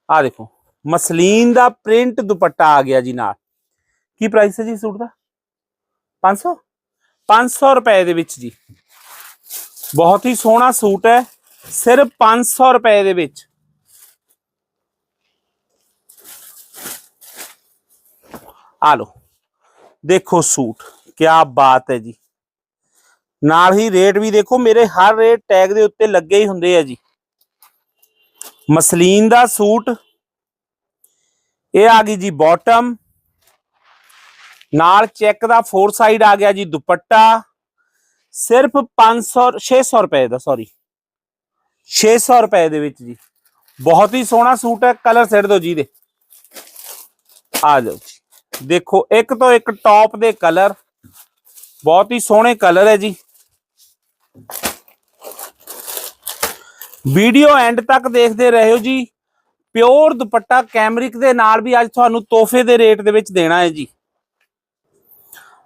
ਆ ਦੇਖੋ, ਮਸਲੀਨ ਦਾ ਪ੍ਰਿੰਟ ਦੁਪੱਟਾ ਆ ਗਿਆ ਜੀ ਨਾਲ। ਕੀ ਪ੍ਰਾਈਸ ਹੈ ਜੀ ਸੂਟ ਦਾ? 500 500 ਰੁਪਏ ਦੇ ਵਿੱਚ ਜੀ। ਬਹੁਤ ਹੀ ਸੋਹਣਾ ਸੂਟ ਹੈ, ਸਿਰਫ 500 ਰੁਪਏ ਦੇ ਵਿੱਚ। ਆ ਲੋ ਦੇਖੋ ਸੂਟ ਕੀ ਬਾਤ ਹੈ ਜੀ। ਨਾਲ ਹੀ ਰੇਟ ਵੀ ਦੇਖੋ, ਮੇਰੇ ਹਰ ਰੇਟ ਟੈਗ ਦੇ ਉੱਤੇ ਲੱਗੇ ਹੀ ਹੁੰਦੇ ਆ ਜੀ। ਮਸਲੀਨ ਦਾ ਸੂਟ, ਇਹ ਆ ਗਈ ਜੀ ਬਾਟਮ ਨਾਲ ਚੈੱਕ ਦਾ ਫੋਰ ਸਾਈਡ ਆ ਗਿਆ ਜੀ ਦੁਪੱਟਾ, ਸਿਰਫ 500 600 ਰੁਪਏ ਦਾ ਸੌਰੀ 600 ਰੁਪਏ ਦੇ ਵਿੱਚ ਜੀ। ਬਹੁਤ ਹੀ ਸੋਹਣਾ ਸੂਟ ਹੈ ਕਲਰ ਸਿੱਟ ਦਿਓ ਜੀ ਦੇ ਆ ਜਾਓ ਜੀ। ਦੇਖੋ, ਇੱਕ ਤੋਂ ਇੱਕ ਟੌਪ ਦੇ ਕਲਰ ਬਹੁਤ ਹੀ ਸੋਹਣੇ ਕਲਰ ਹੈ ਜੀ। ਵੀਡੀਓ ਐਂਡ ਤੱਕ ਦੇਖਦੇ ਰਹੋ ਜੀ। ਪਿਓਰ ਦੁਪੱਟਾ ਕੈਮਰਿਕ ਦੇ ਨਾਲ ਵੀ ਅੱਜ ਤੁਹਾਨੂੰ ਤੋਹਫੇ ਦੇ ਰੇਟ ਦੇ ਵਿੱਚ ਦੇਣਾ ਹੈ ਜੀ।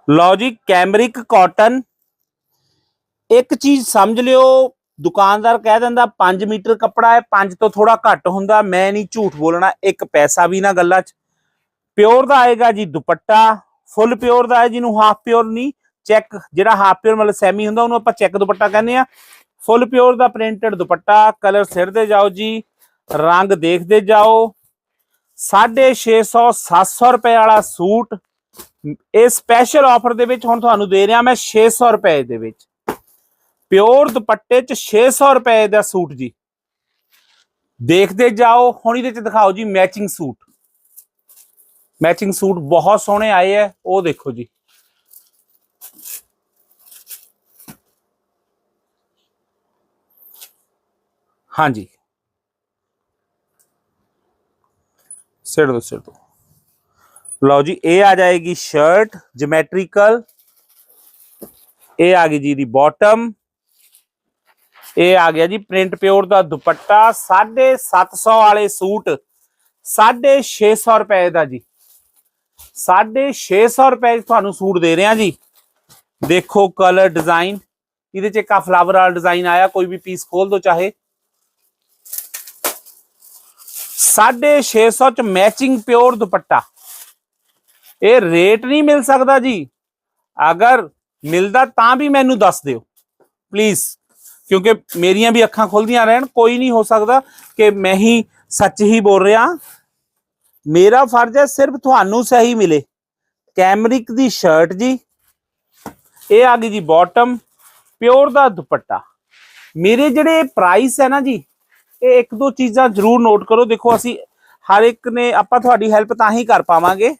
ਲਓ ਜੀ, ਕੈਮਰਿਕ ਕਾਟਨ। ਇੱਕ ਚੀਜ਼ ਸਮਝ ਲਿਓ, ਦੁਕਾਨਦਾਰ ਕਹਿ ਦਿੰਦਾ 5 ਮੀਟਰ ਕੱਪੜਾ ਹੈ 5 ਤੋਂ ਥੋੜਾ ਘੱਟ ਹੁੰਦਾ, ਮੈਂ ਨਹੀਂ ਝੂਠ ਬੋਲਣਾ, ਇੱਕ ਪੈਸਾ ਵੀ ਨਾ ਗੱਲਾਂ 'ਚ। ਪਿਓਰ ਦਾ ਆਏਗਾ ਜੀ ਦੁਪੱਟਾ, ਫੁੱਲ ਪਿਓਰ ਦਾ ਹੈ, ਜਿਹਨੂੰ ਹਾਫ ਪਿਓਰ ਨਹੀਂ ਚੈੱਕ ਜਿਹੜਾ ਹਾਫ ਪਿਓਰ ਮਤਲਬ ਸੈਮੀ ਹੁੰਦਾ ਉਹਨੂੰ ਆਪਾਂ ਚੈੱਕ ਦੁਪੱਟਾ ਕਹਿੰਦੇ ਆ ਫੁੱਲ ਪਿਓਰ ਦਾ ਪ੍ਰਿੰਟਡ ਦੁਪੱਟਾ ਕਲਰ ਸਿਰਦੇ ਜਾਓ ਜੀ, ਰੰਗ ਦੇਖਦੇ ਜਾਓ। 650 700 ਰੁਪਏ ਵਾਲਾ ਸੂਟ, ਇਹ ਸਪੈਸ਼ਲ ਆਫਰ ਦੇ ਵਿੱਚ ਹੁਣ ਤੁਹਾਨੂੰ ਦੇ ਰਿਹਾ ਮੈਂ 600 ਰੁਪਏ ਦੇ ਵਿੱਚ। ਪਿਓਰ ਦੁਪੱਟੇ 'ਚ 600 ਰੁਪਏ ਦਾ ਸੂਟ ਜੀ। ਦੇਖਦੇ ਜਾਓ, ਹੁਣ ਇਹਦੇ 'ਚ ਦਿਖਾਓ ਜੀ ਮੈਚਿੰਗ ਸੂਟ। ਮੈਚਿੰਗ ਸੂਟ ਬਹੁਤ ਸੋਹਣੇ ਆਏ ਐ ਉਹ ਦੇਖੋ ਜੀ। ਹਾਂਜੀ। ਸਿਰ ਦੋ ਸਿਰ ਦੋ। ਲਓ ਜੀ, ਇਹ ਆ ਜਾਏਗੀ ਸ਼ਰਟ ਜਿਓਮੈਟ੍ਰੀਕਲ ਇਹ ਆ ਗਈ ਜੀ ਦੀ ਬਾਟਮ ਇਹ ਆ ਗਿਆ ਜੀ ਪ੍ਰਿੰਟ ਪਿਓਰ ਦਾ ਦੁਪੱਟਾ 750 ਵਾਲੇ ਸੂਟ। 650 ਰੁਪਏ ਦਾ ਜੀ। 650 ਰੁਪਏ ਤੁਹਾਨੂੰ ਸੂਟ ਦੇ ਰਿਹਾ ਜੀ। ਦੇਖੋ ਕਲਰ ਡਿਜ਼ਾਈਨ ਇਹਦੇ 'ਚ ਇੱਕ ਫਲਾਵਰ ਵਾਲਾ ਡਿਜ਼ਾਈਨ ਆਇਆ, ਕੋਈ ਵੀ ਪੀਸ ਖੋਲ ਦੋ ਚਾਹੇ। 650 ਚ ਮੈਚਿੰਗ ਪਿਓਰ ਦੁਪੱਟਾ। ਇਹ ਰੇਟ ਨਹੀਂ ਮਿਲ ਸਕਦਾ ਜੀ। ਅਗਰ ਮਿਲਦਾ ਤਾਂ ਵੀ ਮੈਨੂੰ ਦੱਸ ਦਿਓ। ਪਲੀਜ਼ ਕਿਉਂਕਿ ਮੇਰੀਆਂ ਵੀ ਅੱਖਾਂ ਖੁੱਲਦੀਆਂ ਰਹਿਣ, ਕੋਈ ਨਹੀਂ ਹੋ ਸਕਦਾ ਕਿ ਮੈਂ ਹੀ ਸੱਚ ਹੀ ਬੋਲ ਰਿਹਾ। ਮੇਰਾ ਫਰਜ਼ ਹੈ ਸਿਰਫ ਤੁਹਾਨੂੰ ਸਹੀ ਮਿਲੇ। ਕੈਮਰਿਕ ਦੀ ਸ਼ਰਟ ਜੀ। ਇਹ ਆ ਗਈ ਜੀ ਬਾਟਮ ਪਿਓਰ ਦਾ ਦੁਪੱਟਾ। ਮੇਰੇ ਜਿਹੜੇ ਪ੍ਰਾਈਸ ਹੈ ਨਾ ਜੀ ਇਹ ਇੱਕ ਦੋ ਚੀਜ਼ਾਂ ਜ਼ਰੂਰ ਨੋਟ ਕਰੋ। ਦੇਖੋ, ਅਸੀਂ ਹਰ ਇੱਕ ਨੇ ਆਪਾਂ ਤੁਹਾਡੀ ਹੈਲਪ ਤਾਂ ਹੀ ਕਰ ਪਾਵਾਂਗੇ।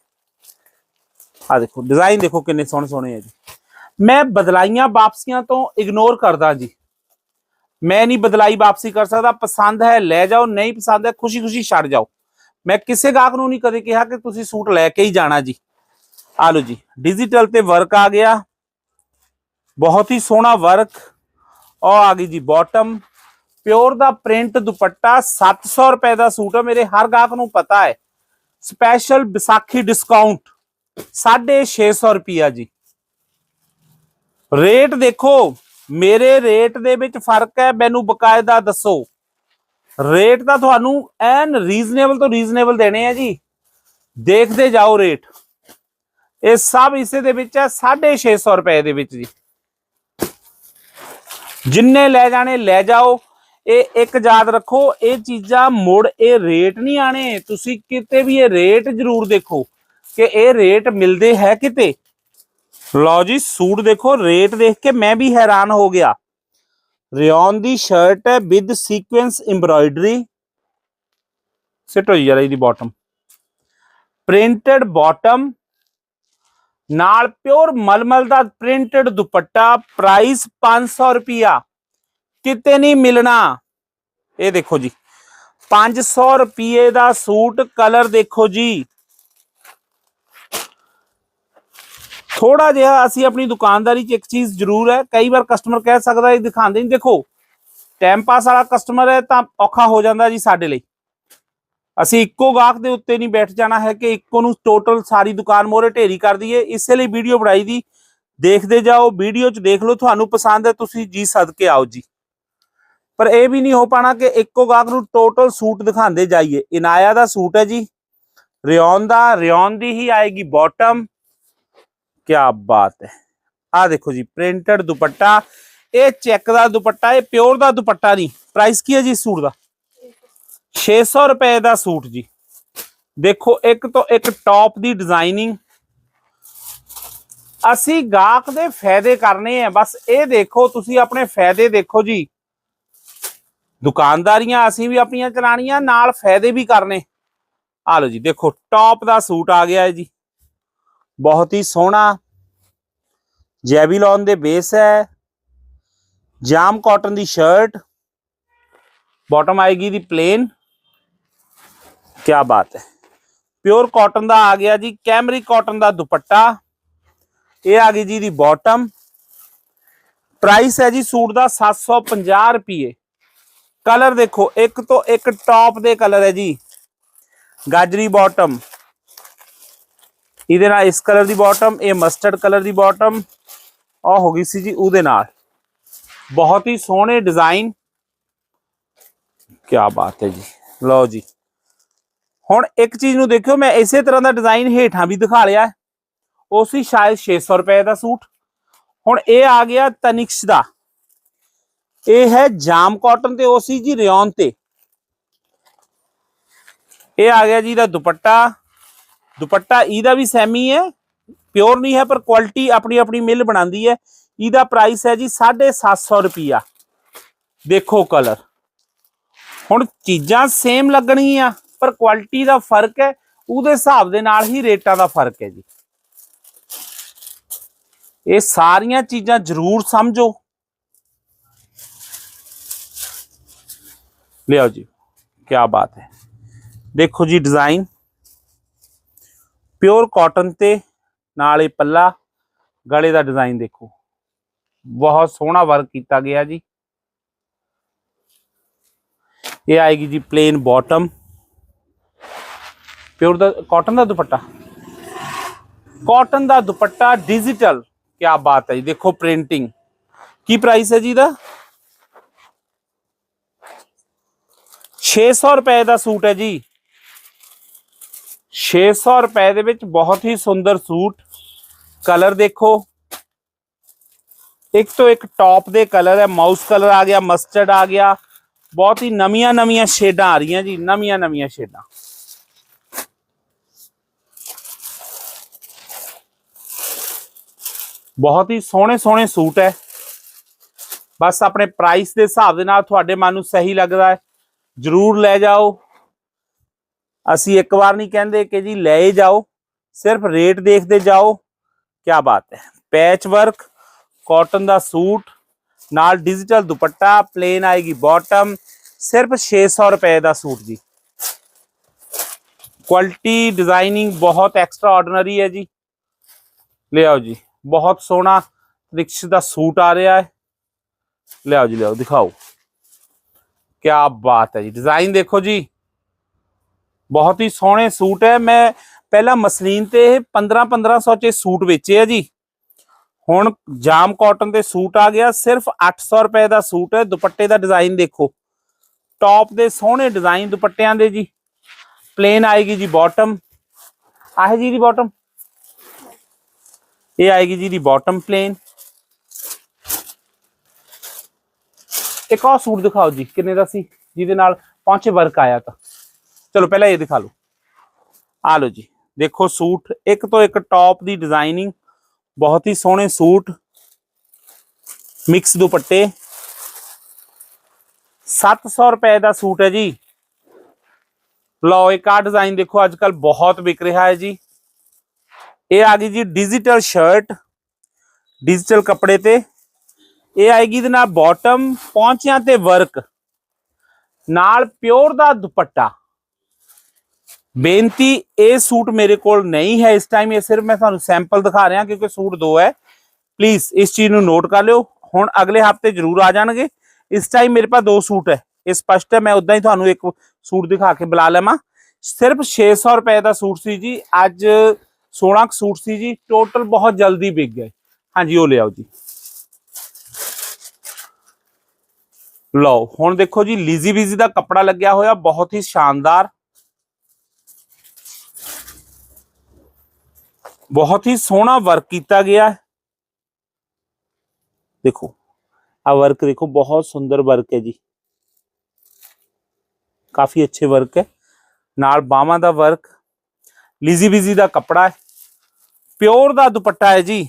ਆ ਦੇਖੋ ਡਿਜ਼ਾਈਨ ਦੇਖੋ ਕਿੰਨੇ ਸੋਹਣੇ ਸੋਹਣੇ ਆ ਜੀ। ਮੈਂ ਬਦਲਾਈਆਂ ਵਾਪਸੀਆਂ ਤੋਂ ਇਗਨੋਰ ਕਰਦਾ ਜੀ। ਮੈਂ ਨਹੀਂ ਬਦਲਾਈ ਵਾਪਸੀ ਕਰ ਸਕਦਾ। ਪਸੰਦ ਹੈ, ਲੈ ਜਾਓ। ਨਹੀਂ ਪਸੰਦ ਹੈ ਖੁਸ਼ੀ ਖੁਸ਼ੀ ਛੱਡ ਜਾਓ। ਮੈਂ ਕਿਸੇ ਗਾਹਕ ਨੂੰ ਨਹੀਂ ਕਦੇ ਕਿਹਾ ਕਿ ਤੁਸੀਂ ਸੂਟ ਲੈ ਕੇ ਹੀ ਜਾਣਾ ਜੀ। ਆ ਲਓ ਜੀ ਡਿਜੀਟਲ ਤੇ ਵਰਕ ਆ ਗਿਆ। ਬਹੁਤ ਹੀ ਸੋਹਣਾ ਵਰਕ ਉਹ ਆ ਗਈ ਜੀ ਬਾਟਮ ਪਿਓਰ ਦਾ ਪ੍ਰਿੰਟ ਦੁਪੱਟਾ 700 ਰੁਪਏ ਦਾ ਸੂਟ ਹੈ ਮੇਰੇ ਹਰ ਗਾਹਕ ਨੂੰ ਪਤਾ ਹੈ। ਸਪੈਸ਼ਲ ਵਿਸਾਖੀ ਡਿਸਕਾਊਂਟ 650 ਰੁਪਿਆ ਜੀ। ਰੇਟ ਦੇਖੋ, ਮੇਰੇ ਰੇਟ ਦੇ ਵਿੱਚ ਫ਼ਰਕ ਹੈ, ਮੈਨੂੰ ਬਕਾਇਦਾ ਦੱਸੋ। ਰੇਟ ਤਾਂ ਤੁਹਾਨੂੰ ਐਨ ਰੀਜ਼ਨੇਬਲ ਤੋਂ ਰੀਜ਼ਨੇਬਲ ਦੇਣੇ ਆ ਜੀ। ਦੇਖਦੇ ਜਾਓ ਰੇਟ। ਇਹ ਸਭ ਇਸੇ ਦੇ ਵਿੱਚ ਹੈ 650 ਰੁਪਏ ਦੇ ਵਿੱਚ ਜੀ। ਜਿੰਨੇ ਲੈ ਜਾਣੇ, ਲੈ ਜਾਓ। ਇਹ ਇੱਕ ਯਾਦ ਰੱਖੋ, ਇਹ ਚੀਜ਼ਾਂ ਮੁੜ ਇਹ ਰੇਟ ਨਹੀਂ ਆਣੇ ਤੁਸੀਂ ਕਿਤੇ ਵੀ ਇਹ ਰੇਟ ਜ਼ਰੂਰ ਦੇਖੋ ਕਿ ਇਹ ਰੇਟ ਮਿਲਦੇ ਹੈ ਕਿਤੇ। ਲਓ ਜੀ, ਸੂਟ ਦੇਖੋ ਰੇਟ ਦੇਖ ਕੇ ਮੈਂ ਵੀ ਹੈਰਾਨ ਹੋ ਗਿਆ। ਰਿਓਨ ਦੀ ਸ਼ਰਟ ਹੈ ਵਿਦ ਸੀਕੁਐਂਸ ਐਮਬ੍ਰਾਇਡਰੀ ਸਿੱਟ ਹੋਈ ਜਰਾ ਇਹਦੀ ਬਾਟਮ ਪ੍ਰਿੰਟਡ ਬਾਟਮ ਨਾਲ ਪਿਓਰ ਮਲਮਲ ਦਾ ਪ੍ਰਿੰਟਡ ਦੁਪੱਟਾ। ਪ੍ਰਾਈਸ 500 ਰੁਪਿਆ ਕਿਤੇ ਨਹੀਂ ਮਿਲਣਾ। ਇਹ ਦੇਖੋ ਜੀ 500 ਰੁਪਏ ਦਾ ਸੂਟ ਕਲਰ ਦੇਖੋ ਜੀ। ਥੋੜਾ ਜਿਹਾ ਅਸੀਂ ਆਪਣੀ ਦੁਕਾਨਦਾਰੀ 'ਚ ਇੱਕ ਚੀਜ਼ ਜ਼ਰੂਰ ਹੈ, ਕਈ ਵਾਰ ਕਸਟਮਰ ਕਹਿ ਸਕਦਾ ਇਹ ਦਿਖਾਉਂਦੇ ਨਹੀਂ। ਦੇਖੋ ਟਾਈਮ ਪਾਸ ਵਾਲਾ ਕਸਟਮਰ ਹੈ ਤਾਂ ਔਖਾ ਹੋ ਜਾਂਦਾ ਜੀ ਸਾਡੇ ਲਈ। ਅਸੀਂ ਇੱਕੋ ਗਾਹਕ ਦੇ ਉੱਤੇ ਨਹੀਂ ਬੈਠ ਜਾਣਾ ਹੈ ਕਿ ਇੱਕੋ ਨੂੰ ਟੋਟਲ ਸਾਰੀ ਦੁਕਾਨ ਮੋਰੇ ਢੇਰੀ ਕਰ ਦਈਏ। ਇਸੇ ਲਈ ਵੀਡੀਓ ਬਣਾਈ ਦੀ। ਦੇਖਦੇ ਜਾਓ, ਵੀਡੀਓ 'ਚ ਦੇਖ ਲਓ, ਤੁਹਾਨੂੰ ਪਸੰਦ ਹੈ, ਤੁਸੀਂ ਜੀ ਸਦਕੇ ਆਓ ਜੀ। ਪਰ ਇਹ ਵੀ ਨਹੀਂ ਹੋ ਪਾਣਾ ਕਿ ਇੱਕੋ ਗਾਹਕ ਨੂੰ ਟੋਟਲ ਸੂਟ ਦਿਖਾਉਂਦੇ ਜਾਈਏ। ਇਨਾਇਆ ਦਾ ਸੂਟ ਹੈ ਜੀ। ਰਿਓਨ ਦਾ, ਰਿਓਨ ਦੀ ਹੀ ਆਏਗੀ ਬਾਟਮ ਕੀ ਬਾਤ ਹੈ। ਆ ਦੇਖੋ ਜੀ ਪ੍ਰਿੰਟਡ ਦੁਪੱਟਾ। ਇਹ ਚੈੱਕ ਦਾ ਦੁਪੱਟਾ, ਇਹ ਪਿਓਰ ਦਾ ਦੁਪੱਟਾ ਨਹੀਂ। ਪ੍ਰਾਈਸ ਕੀ ਹੈ ਜੀ ਇਸ ਸੂਟ ਦਾ? 600 ਰੁਪਏ ਦਾ ਸੂਟ ਜੀ। ਦੇਖੋ, ਇੱਕ ਤੋਂ ਇੱਕ ਟੌਪ ਦੀ ਡਿਜ਼ਾਈਨਿੰਗ ਅਸੀਂ ਗਾਹਕ ਦੇ ਫਾਇਦੇ ਕਰਨੇ ਆ। ਬਸ ਇਹ ਦੇਖੋ, ਤੁਸੀਂ ਆਪਣੇ ਫਾਇਦੇ ਦੇਖੋ ਜੀ। ਦੁਕਾਨਦਾਰੀਆਂ ਅਸੀਂ ਵੀ ਆਪਣੀਆਂ ਚਲਾਣੀਆਂ ਨਾਲ ਫਾਇਦੇ ਵੀ ਕਰਨੇ। ਆ ਲਓ ਜੀ, ਦੇਖੋ ਟੌਪ ਦਾ ਸੂਟ ਆ ਗਿਆ ਹੈ ਜੀ। ਬਹੁਤ ਹੀ ਸੋਹਣਾ ਜੈਵੀਲੋਨ ਦੇ ਬੇਸ ਹੈ। ਜਾਮ ਕਾਟਨ ਦੀ ਸ਼ਰਟ ਬਾਟਮ ਆਏਗੀ ਦੀ ਪਲੇਨ ਕੀ ਬਾਤ ਹੈ। ਪਿਓਰ ਕਾਟਨ ਦਾ ਆ ਗਿਆ ਜੀ, ਕੈਮਰੀ ਕਾਟਨ ਦਾ ਦੁਪੱਟਾ। ਇਹ ਆ ਗਈ ਜੀ ਦੀ ਬਾਟਮ ਪ੍ਰਾਈਸ ਹੈ ਜੀ ਸੂਟ ਦਾ 750 ਰੁਪਏ ਕਲਰ ਦੇਖੋ, ਇੱਕ ਤੋਂ ਇੱਕ ਟੌਪ ਦੇ ਕਲਰ ਹੈ ਜੀ। ਗਾਜਰੀ ਬਾਟਮ ਇਹਦੇ ਨਾਲ ਇਸ ਕਲਰ ਦੀ ਬਾਟਮ ਇਹ ਮਸਟਰਡ ਕਲਰ ਦੀ ਬਾਟਮ ਆ ਹੋ ਗਈ ਸੀ ਜੀ ਉਹਦੇ ਨਾਲ। ਬਹੁਤ ਹੀ ਸੋਹਣੇ ਡਿਜ਼ਾਈਨ ਕੀ ਬਾਤ ਹੈ ਜੀ। ਲਓ ਜੀ। ਹੁਣ ਇੱਕ ਚੀਜ਼ ਨੂੰ ਦੇਖਿਓ, ਮੈਂ ਇਸੇ ਤਰ੍ਹਾਂ ਦਾ ਡਿਜ਼ਾਈਨ ਹੇਠਾਂ ਵੀ ਦਿਖਾ ਲਿਆ। ਉਹ ਸੀ ਸ਼ਾਇਦ 600 ਰੁਪਏ ਦਾ ਸੂਟ। ਹੁਣ ਇਹ ਆ ਗਿਆ ਤਨਿਕਸ ਦਾ। ਇਹ ਹੈ ਜਾਮ ਕਾਟਨ ਤੇ, ਉਹ ਸੀ ਜੀ ਰਿਓਨ ਤੇ। ਇਹ ਆ ਗਿਆ ਜੀ ਦਾ ਦੁਪੱਟਾ। ਦੁਪੱਟਾ ਇਹਦਾ ਵੀ ਸੈਮੀ ਹੈ ਪਿਓਰ ਨਹੀਂ ਹੈ, ਪਰ ਕੁਆਲਿਟੀ ਆਪਣੀ ਆਪਣੀ ਮਿਲ ਬਣਾਉਂਦੀ ਹੈ। ਇਹਦਾ ਪ੍ਰਾਈਸ ਹੈ ਜੀ 750 ਰੁਪਿਆ ਦੇਖੋ ਕਲਰ ਹੁਣ ਚੀਜ਼ਾਂ ਸੇਮ ਲੱਗਣਗੀਆਂ, ਪਰ ਕੁਆਲਿਟੀ ਦਾ ਫ਼ਰਕ ਹੈ, ਉਹਦੇ ਹਿਸਾਬ ਦੇ ਨਾਲ ਹੀ ਰੇਟਾਂ ਦਾ ਫ਼ਰਕ ਹੈ ਜੀ। ਇਹ ਸਾਰੀਆਂ ਚੀਜ਼ਾਂ ਜ਼ਰੂਰ ਸਮਝੋ। ਲਿਆਓ ਜੀ ਕੀ ਬਾਤ ਹੈ। ਦੇਖੋ ਜੀ ਡਿਜ਼ਾਈਨ ਪਿਓਰ ਕਾਟਨ ਤੇ ਨਾਲ ਇਹ ਪੱਲਾ, ਗਲੇ ਦਾ ਡਿਜ਼ਾਈਨ ਦੇਖੋ। ਬਹੁਤ ਸੋਹਣਾ ਵਰਕ ਕੀਤਾ ਗਿਆ ਜੀ। ਇਹ ਆਏਗੀ ਜੀ ਪਲੇਨ ਬਾਟਮ ਪਿਓਰ ਦਾ ਕਾਟਨ ਦਾ ਦੁਪੱਟਾ। ਕਾਟਨ ਦਾ ਦੁਪੱਟਾ ਡਿਜੀਟਲ ਕੀ ਬਾਤ ਹੈ ਜੀ। ਦੇਖੋ ਪ੍ਰਿੰਟਿੰਗ ਕੀ ਪ੍ਰਾਈਸ ਹੈ ਜੀ ਦਾ 600 ਰੁਪਏ ਦਾ ਸੂਟ ਹੈ ਜੀ। 600 ਰੁਪਏ ਦੇ ਵਿੱਚ ਬਹੁਤ ਹੀ ਸੁੰਦਰ ਸੂਟ। ਕਲਰ ਦੇਖੋ। ਇੱਕ ਤੋਂ ਇੱਕ ਟੌਪ ਦੇ ਕਲਰ ਹੈ। ਮਾਊਸ ਕਲਰ ਆ ਗਿਆ, ਮਸਟਰਡ ਆ ਗਿਆ। ਬਹੁਤ ਹੀ ਨਵੀਆਂ ਨਵੀਆਂ ਸ਼ੇਡਾਂ ਆ ਰਹੀਆਂ ਜੀ ਨਵੀਆਂ ਨਵੀਆਂ ਸ਼ੇਡਾਂ। ਬਹੁਤ ਹੀ ਸੋਹਣੇ ਸੋਹਣੇ ਸੂਟ ਹੈ। ਬਸ ਆਪਣੇ ਪ੍ਰਾਈਸ ਦੇ ਹਿਸਾਬ ਦੇ ਨਾਲ ਤੁਹਾਡੇ ਮਨ ਨੂੰ ਸਹੀ ਲੱਗਦਾ ਹੈ। ਜਰੂਰ ਲੈ ਜਾਓ। ਅਸੀਂ ਇੱਕ ਵਾਰ ਨਹੀਂ ਕਹਿੰਦੇ ਕਿ ਜੀ ਲੈ ਜਾਓ, ਸਿਰਫ ਰੇਟ ਦੇਖਦੇ ਜਾਓ। ਕੀ ਬਾਤ ਹੈ। ਪੈਚ ਵਰਕ ਕਾਟਨ ਦਾ ਸੂਟ, ਨਾਲ ਡਿਜੀਟਲ ਦੁਪੱਟਾ ਪਲੇਨ ਆਏਗੀ ਬਾਟਮ ਸਿਰਫ 600 ਰੁਪਏ ਦਾ ਸੂਟ ਜੀ। ਕੁਆਲਿਟੀ ਡਿਜ਼ਾਈਨਿੰਗ ਬਹੁਤ ਐਕਸਟਰਾ ਆਰਡੀਨਰੀ ਹੈ ਜੀ। ਲਿਆਓ ਜੀ, ਬਹੁਤ ਸੋਹਣਾ ਰਿਕਸ਼ ਦਾ ਸੂਟ ਆ ਰਿਹਾ ਹੈ। ਲਿਆਓ ਜੀ, ਲਿਆਓ, ਦਿਖਾਓ। ਕੀ ਬਾਤ ਹੈ ਜੀ। ਡਿਜ਼ਾਈਨ ਦੇਖੋ ਜੀ। ਬਹੁਤ ਹੀ ਸੋਹਣੇ ਸੂਟ ਹੈ। ਮੈਂ ਪਹਿਲਾਂ ਮਸਲੀਨ ਤੇ ਇਹ 15 1500 ਚ ਸੂਟ ਵੇਚੇ ਆ ਜੀ। ਹੁਣ ਜਾਮ ਕਾਟਨ ਦੇ ਸੂਟ ਆ ਗਿਆ। ਸਿਰਫ 800 ਰੁਪਏ ਦਾ ਸੂਟ ਹੈ। ਦੁਪੱਟੇ ਦਾ ਡਿਜ਼ਾਈਨ ਦੇਖੋ। ਟੌਪ ਦੇ ਸੋਹਣੇ ਡਿਜ਼ਾਈਨ ਦੁਪੱਟਿਆਂ ਦੇ ਜੀ। ਪਲੇਨ ਆਏਗੀ ਜੀ ਬਾਟਮ ਆਹ ਜੀ ਦੀ ਬਾਟਮ ਇਹ ਆਏਗੀ ਜੀ ਦੀ ਬਾਟਮ ਪਲੇਨ ਇੱਕ ਹੋਰ ਸੂਟ ਦਿਖਾਓ ਜੀ, ਕਿੰਨੇ ਦਾ ਸੀ? ਜਿਹਦੇ ਨਾਲ ਪਹੁੰਚੇ ਵਰਕ ਆਇਆ ਤਾਂ। ਚਲੋ ਪਹਿਲਾਂ ਇਹ ਦਿਖਾ ਲਓ। ਆ ਲਓ ਜੀ, ਦੇਖੋ ਸੂਟ, ਇੱਕ ਤੋਂ ਇੱਕ ਟੌਪ ਦੀ ਡਿਜ਼ਾਈਨਿੰਗ ਬਹੁਤ ਹੀ ਸੋਹਣੇ ਸੂਟ ਮਿਕਸ ਦੁਪੱਟੇ। 700 ਰੁਪਏ ਦਾ ਸੂਟ ਹੈ ਜੀ। ਲਓ, ਇੱਕ ਆ ਡਿਜ਼ਾਈਨ ਦੇਖੋ ਅੱਜ ਕੱਲ ਬਹੁਤ ਵਿਕ ਰਿਹਾ ਹੈ ਜੀ। ਇਹ ਆ ਗਈ ਜੀ ਡਿਜੀਟਲ ਸ਼ਰਟ ਡਿਜੀਟਲ ਕੱਪੜੇ ਤੇ। ਇਹ ਆਏਗੀ ਦੇ ਨਾਲ ਬਾਟਮ ਪੌਂਚਿਆਂ ਤੇ ਵਰਕ ਨਾਲ ਪਿਓਰ ਦਾ ਦੁਪੱਟਾ। ਬੇਨਤੀ, ਇਹ ਸੂਟ ਮੇਰੇ ਕੋਲ ਨਹੀਂ ਹੈ ਇਸ ਟਾਈਮ ਇਹ ਸਿਰਫ ਮੈਂ ਤੁਹਾਨੂੰ ਸੈਂਪਲ ਦਿਖਾ ਰਿਹਾ ਕਿਉਂਕਿ ਸੂਟ ਦੋ ਹੈ। ਪਲੀਜ਼ ਇਸ ਚੀਜ਼ ਨੂੰ ਨੋਟ ਕਰ ਲਿਓ। ਹੁਣ ਅਗਲੇ ਹਫ਼ਤੇ ਜ਼ਰੂਰ ਆ ਜਾਣਗੇ। ਇਸ ਟਾਈਮ ਮੇਰੇ ਪਾਸ ਦੋ ਸੂਟ ਹੈ। ਇਹ ਸਪਸ਼ਟ ਹੈ, ਮੈਂ ਉਦਾਂ ਹੀ ਤੁਹਾਨੂੰ ਇੱਕ ਸੂਟ ਦਿਖਾ ਕੇ ਬੁਲਾ ਲਵਾਂ। ਸਿਰਫ 600 ਰੁਪਏ ਦਾ ਸੂਟ ਸੀ ਜੀ। ਅੱਜ 16 ਕੁ ਸੂਟ ਸੀ ਜੀ। ਟੋਟਲ ਬਹੁਤ ਜਲਦੀ ਵਿਕ ਗਏ। ਹਾਂਜੀ, ਉਹ ਲਿਆਓ ਜੀ। ਲਓ, ਹੁਣ ਦੇਖੋ ਜੀ, ਲੀਜ਼ੀ ਬੀਜ਼ੀ ਦਾ ਕੱਪੜਾ ਲੱਗਿਆ ਹੋਇਆ, ਬਹੁਤ ਹੀ ਸ਼ਾਨਦਾਰ। ਬਹੁਤ ਹੀ ਸੋਹਣਾ ਵਰਕ ਕੀਤਾ ਗਿਆ। ਹੈ ਦੇਖੋ ਆ ਵਰਕ ਦੇਖੋ, ਬਹੁਤ ਸੁੰਦਰ ਵਰਕ ਹੈ ਜੀ। ਕਾਫੀ ਅੱਛੇ ਵਰਕ ਹੈ। ਨਾਲ ਬਾਹਾਂ ਦਾ ਵਰਕ ਲੀਜ਼ੀ ਬੀਜ਼ੀ ਦਾ ਕੱਪੜਾ ਹੈ। ਪਿਓਰ ਦਾ ਦੁਪੱਟਾ ਹੈ ਜੀ।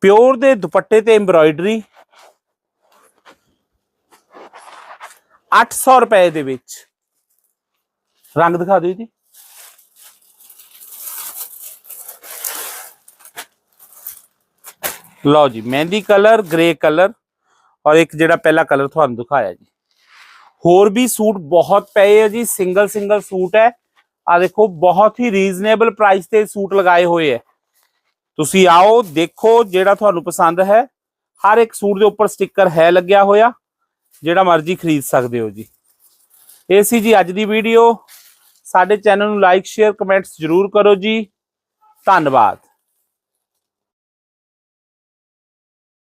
ਪਿਓਰ ਦੇ ਦੁਪੱਟੇ ਤੇ ਐਮਬਰਾਇਡਰੀ 800 ਰੁਪਏ ਦੇ ਵਿੱਚ। ਰੰਗ ਦਿਖਾ ਦਿਓ ਜੀ। ਲਓ ਜੀ, ਮਹਿੰਦੀ ਕਲਰ, ਗ੍ਰੇ ਕਲਰ ਔਰ ਇੱਕ ਜਿਹੜਾ ਪਹਿਲਾ ਕਲਰ ਤੁਹਾਨੂੰ ਦਿਖਾਇਆ ਜੀ। ਹੋਰ ਵੀ ਸੂਟ ਬਹੁਤ ਪਏ ਆ ਜੀ, ਸਿੰਗਲ ਸਿੰਗਲ ਸੂਟ ਹੈ। ਆ ਦੇਖੋ, ਬਹੁਤ ਹੀ ਰੀਜ਼ਨੇਬਲ ਪ੍ਰਾਈਸ ਤੇ ਸੂਟ ਲਗਾਏ ਹੋਏ ਹੈ ਤੁਸੀਂ ਆਓ, ਦੇਖੋ ਜਿਹੜਾ ਤੁਹਾਨੂੰ ਪਸੰਦ ਹੈ। ਹਰ ਇੱਕ ਸੂਟ ਦੇ ਉੱਪਰ ਸਟicker ਹੈ ਲੱਗਿਆ ਹੋਇਆ। ਜਿਹੜਾ ਮਰਜ਼ੀ ਖਰੀਦ ਸਕਦੇ ਹੋ ਜੀ। ਇਹ ਸੀ ਜੀ ਅੱਜ ਦੀ ਵੀਡੀਓ ਸਾਡੇ ਚੈਨਲ ਨੂੰ ਲਾਈਕ ਸ਼ੇਅਰ ਕਮੈਂਟਸ ਜਰੂਰ ਕਰੋ ਜੀ। ਧੰਨਵਾਦ।